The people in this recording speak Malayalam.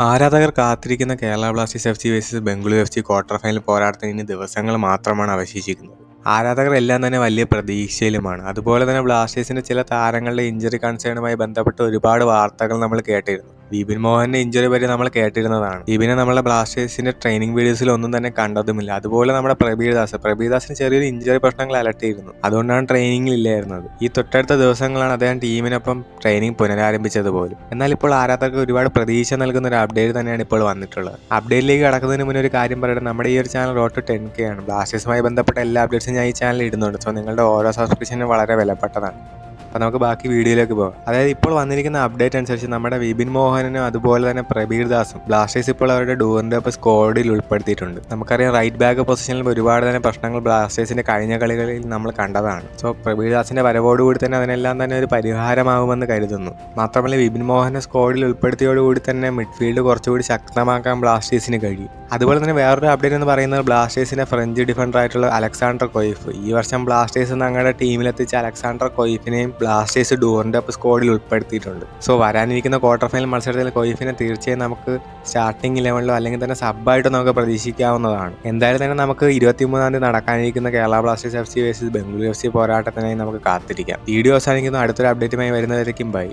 ആരാധകർ കാത്തിരിക്കുന്ന Kerala Blasters F C versus Bengaluru F C quarter final പോരാട്ടത്തിന് ഇനി ദിവസങ്ങൾ മാത്രമാണ് അവശേഷിക്കുന്നത്. ആരാധകർ എല്ലാം തന്നെ വലിയ പ്രതീക്ഷയിലുമാണ്. അതുപോലെ തന്നെ ബ്ലാസ്റ്റേഴ്സിന്റെ ചില താരങ്ങളുടെ ഇഞ്ചറി കൺസേണുമായി ബന്ധപ്പെട്ട് ഒരുപാട് വാർത്തകൾ നമ്മൾ കേട്ടിരുന്നു. ബിപിൻ മോഹന്റെ ഇഞ്ചറി പറ്റി നമ്മൾ കേട്ടിരുന്നതാണ്. ബിപിനെ നമ്മളെ ബ്ലാസ്റ്റേഴ്സിന്റെ ട്രെയിനിങ് വീഡിയോസിൽ ഒന്നും തന്നെ കണ്ടതുമില്ല. അതുപോലെ നമ്മുടെ പ്രബീർദാസ് പ്രബീർദാസിന് ചെറിയൊരു ഇഞ്ചറി പ്രശ്നങ്ങൾ അലട്ടിയിരുന്നു അതുകൊണ്ടാണ് ട്രെയിനിങ്ങിൽ ഇല്ലായിരുന്നത്. ഈ തൊട്ടടുത്ത ദിവസങ്ങളാണ് അദ്ദേഹം ടീമിനൊപ്പം ട്രെയിനിങ് പുനരാരംഭിച്ചത് പോലും. എന്നാൽ ഇപ്പോൾ ആരാധകർക്ക് ഒരുപാട് പ്രതീക്ഷ നൽകുന്ന ഒരു അപ്ഡേറ്റ് തന്നെയാണ് ഇപ്പോൾ വന്നിട്ടുള്ളത്. അപ്ഡേറ്റിലേക്ക് കടക്കുന്നതിന് മുന്നേ ഒരു കാര്യം പറയട്ടെ. നമ്മുടെ ഈ ഒരു ചാനൽ റോട്ട് ടെൻ കെ ആണ്. ബ്ലാസ്റ്റേഴ്സുമായി ബന്ധപ്പെട്ട എല്ലാ അപ്ഡേറ്റ്സും ഞാൻ ഈ ചാനൽ ഇടുന്നുണ്ട്. സോ നിങ്ങളുടെ ഓരോ സബ്സ്ക്രിപ്ഷനും വളരെ വിലപ്പെട്ടതാണ്. അപ്പോൾ നമുക്ക് ബാക്കി വീഡിയോയിലേക്ക് പോകാം അതായത് ഇപ്പോൾ വന്നിരിക്കുന്ന അപ്ഡേറ്റ് അനുസരിച്ച് നമ്മുടെ വിപിൻ മോഹനും അതുപോലെ തന്നെ പ്രബീർ ദാസും ബ്ലാസ്റ്റേഴ്സ് ഇപ്പോൾ അവരുടെ ഡൂറിന്റെ ഒപ്പം സ്കോഡിൽ ഉൾപ്പെടുത്തിയിട്ടുണ്ട്. നമുക്കറിയാം റൈറ്റ് ബാക്ക് പൊസിഷനിൽ ഒരുപാട് തന്നെ പ്രശ്നങ്ങൾ ബ്ലാസ്റ്റേഴ്സിന്റെ കഴിഞ്ഞ കളികളിൽ നമ്മൾ കണ്ടതാണ്. സോ പ്രബീർ ദാസിന്റെ വരവോടുകൂടി തന്നെ അതിനെല്ലാം തന്നെ ഒരു പരിഹാരമാകുമെന്ന് കരുതുന്നു. മാത്രമല്ല വിപിൻ മോഹനെ സ്കോഡിൽ ഉൾപ്പെടുത്തിയോടുകൂടി തന്നെ മിഡ്ഫീൽഡ് കുറച്ചുകൂടി ശക്തമാക്കാൻ ബ്ലാസ്റ്റേഴ്സിന് കഴിയും. അതുപോലെ തന്നെ വേറൊരു അപ്ഡേറ്റ് എന്ന് പറയുന്നത് ബ്ലാസ്റ്റേഴ്സിന്റെ ഫ്രഞ്ച് ഡിഫൻഡർ ആയിട്ടുള്ള അലക്സാണ്ടർ കൊയ്ഫ്. ഈ വർഷം ബ്ലാസ്റ്റേഴ്സ് ഞങ്ങളുടെ ടീമിലെത്തിച്ച അലക്സാണ്ടർ കൊയ്ഫിനെയും ബ്ലാസ്റ്റേഴ്സ് ഡൂറിന്റെ അപ്പോൾ സ്ക്വാഡിൽ ഉൾപ്പെടുത്തിയിട്ടുണ്ട്. സോ വരാനിരിക്കുന്ന ക്വാർട്ടർ ഫൈനൽ മത്സരത്തിൽ കൊയ്ഫിനെ തീർച്ചയായും നമുക്ക് സ്റ്റാർട്ടിംഗ് ഇലവനിലോ അല്ലെങ്കിൽ തന്നെ സബായിട്ടോ നമുക്ക് പ്രതീക്ഷിക്കാവുന്നതാണ്. എന്തായാലും തന്നെ നമുക്ക് ഇരുപത്തിമൂന്നാം തീയതി നടക്കാനിരിക്കുന്ന Kerala Blasters F C versus Bengaluru F C പോരാട്ടത്തിനായി നമുക്ക് കാത്തിരിക്കാം. വീഡിയോ അവസാനിക്കുന്ന. അടുത്തൊരു അപ്ഡേറ്റുമായി വരുന്നതായിരിക്കും ബൈ